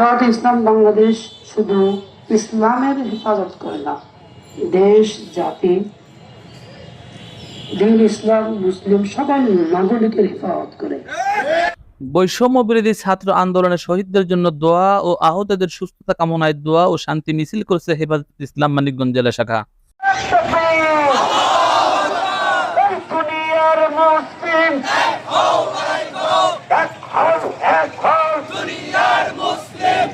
জামাত ইসলাম বাংলাদেশ শুধু ইসলামের হেফাজত করে না দেশ জাতি দিন ইসলাম মুসলিম সবাই নাগরিকের হেফাজত করে। বৈষম্য বিরোধী ছাত্র আন্দোলনের শহীদদের জন্য দোয়া ও আহতদের সুস্থতা কামনায় দোয়া ও শান্তি মিছিল করছে হেফাজত ইসলাম মানিকগঞ্জ জেলা শাখা। মুসলিম এক হও এক হও দুনিয়ার মুসলিম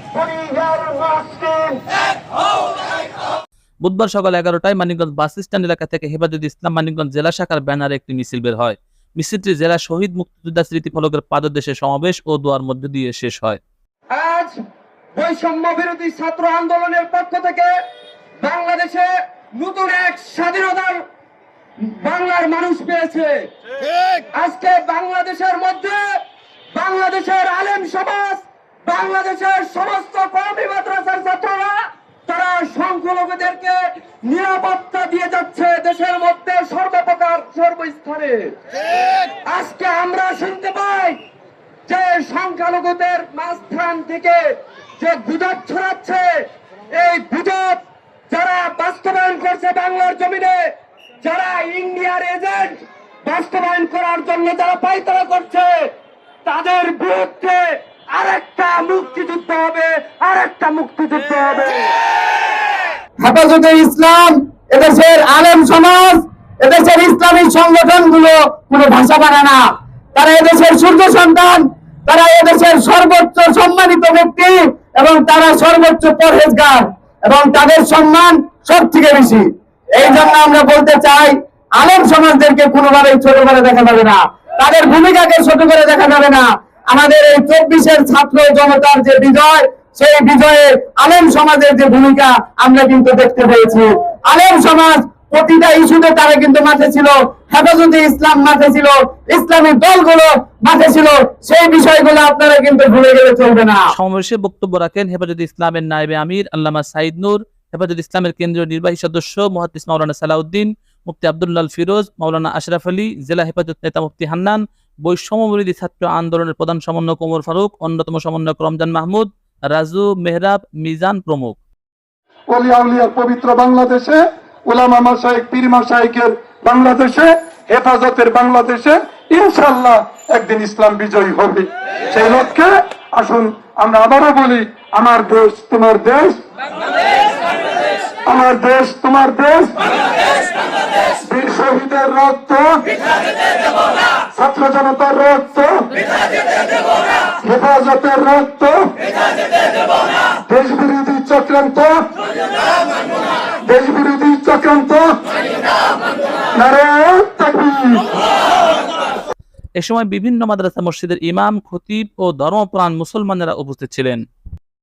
বুধবার সকাল এগারোটায় মানিকগঞ্জ বাস স্ট্যান্ড এলাকা থেকে হেফাজত ইসলাম মানিকগঞ্জ জেলা শাখার ব্যানারে একটি মিছিল বের হয়। মিছিলটি জেলা শহীদ মুক্তিযোদ্ধা স্মৃতি ফলকের পাদদেশে সমাবেশ ও দোয়ার মধ্য দিয়ে শেষ হয়। আজ বৈষম্য বিরোধী ছাত্র আন্দোলনের পক্ষ থেকে বাংলাদেশে নতুন এক স্বাধীনতার বাংলার মানুষ পেয়েছে। আজকে বাংলাদেশের মধ্যে বাংলাদেশের আলেম সমাজ বাংলাদেশের সমস্ত কর্মী সংখ্যালঘুদেরকে নিরাপত্তা দিয়ে যাচ্ছে দেশের মধ্যে সর্বপ্রকার সর্বস্থানে আজকে আমরা শুনতে পাই যে সংখ্যালঘুদের মাঝখান থেকে যে গুজব ছড়াচ্ছে, এই গুজব যারা বাস্তবায়ন করছে বাংলার জমিনে, যারা ইন্ডিয়ার এজেন্ট বাস্তবায়ন করার জন্য যারা পাইতারা করছে, তাদের বিরুদ্ধে আরেকটা মুক্তিযুদ্ধ হবে, আরেকটা মুক্তিযুদ্ধ হেফাজতে ইসলাম, এদেশের আলেম সমাজ, এদেশের ইসলামী সংগঠনগুলো কোনো ভাষা পারে না। তারা এদেশের সূর্য সন্তান, তারা এদেশের সর্বোচ্চ সম্মানিত ব্যক্তি এবং তারা সর্বোচ্চ পরহেজগার এবং তাদের সম্মান সব থেকে বেশি। এই জন্য আমরা বলতে চাই, আলেম সমাজদেরকে কোনোভাবেই ছোট করে দেখা যাবে না। তাদের ভূমিকাকে ছোট করে দেখা যাবে না। আমাদের এই চব্বিশের ছাত্র জনতার যে বিজয় সেই বিজয়ে আলেম সমাজের যে ভূমিকা আমরা কিন্তু দেখতে পেয়েছি। আলেম সমাজ প্রতিটা ইস্যুতে তারা কিন্তু মাঠে ছিল, হেফাজতে ইসলাম মাঠে ছিল, ইসলামী দলগুলো মাঠে ছিল, সেই বিষয়গুলো আপনারা কিন্তু ভুলে গেলে চলবে না। সমাবেশে বক্তব্য রাখেন হেফাজত ইসলামের নায়েবে আমির আল্লামা সাইদ নূর, হেফাজত ইসলামের কেন্দ্রীয় নির্বাহী সদস্য মহাদিস মাওলানা সালাউদ্দিন, মুফতি আব্দুল্লাল ফিরোজ, মাওলানা আশরাফ আলী, জেলা হেফাজত নেতা মুফতি হান্নান, বৈষম্যবিরোধী ছাত্র আন্দোলনের প্রধান সমন্বয়ক ওমর ফারুক, অন্যতম সমন্বয়ক রমজান মাহমুদ রাজু মেহরাব মিজান প্রমুখ। পবিত্র বাংলাদেশে, উলামা মাসাইক পীর মাসাইকের বাংলাদেশে, হেফাজতের বাংলাদেশে ইনশাল্লাহ একদিন ইসলাম বিজয়ী হবে। সেই লক্ষ্যে আসুন আমরা আবারও বলি, আমার দেশ তোমার দেশ। আমার দেশ তোমার দেশ। বীর শহীদের রক্ত। ছাত্র জনতার রক্ত। হেফাজতের রক্ত। দেশ বিরোধী চক্রান্ত। দেশ বিরোধী চক্রান্ত এ সময় বিভিন্ন মাদ্রাসা মসজিদের ইমাম, খতিব ও ধর্মপ্রাণ মুসলমানেরা উপস্থিত ছিলেন।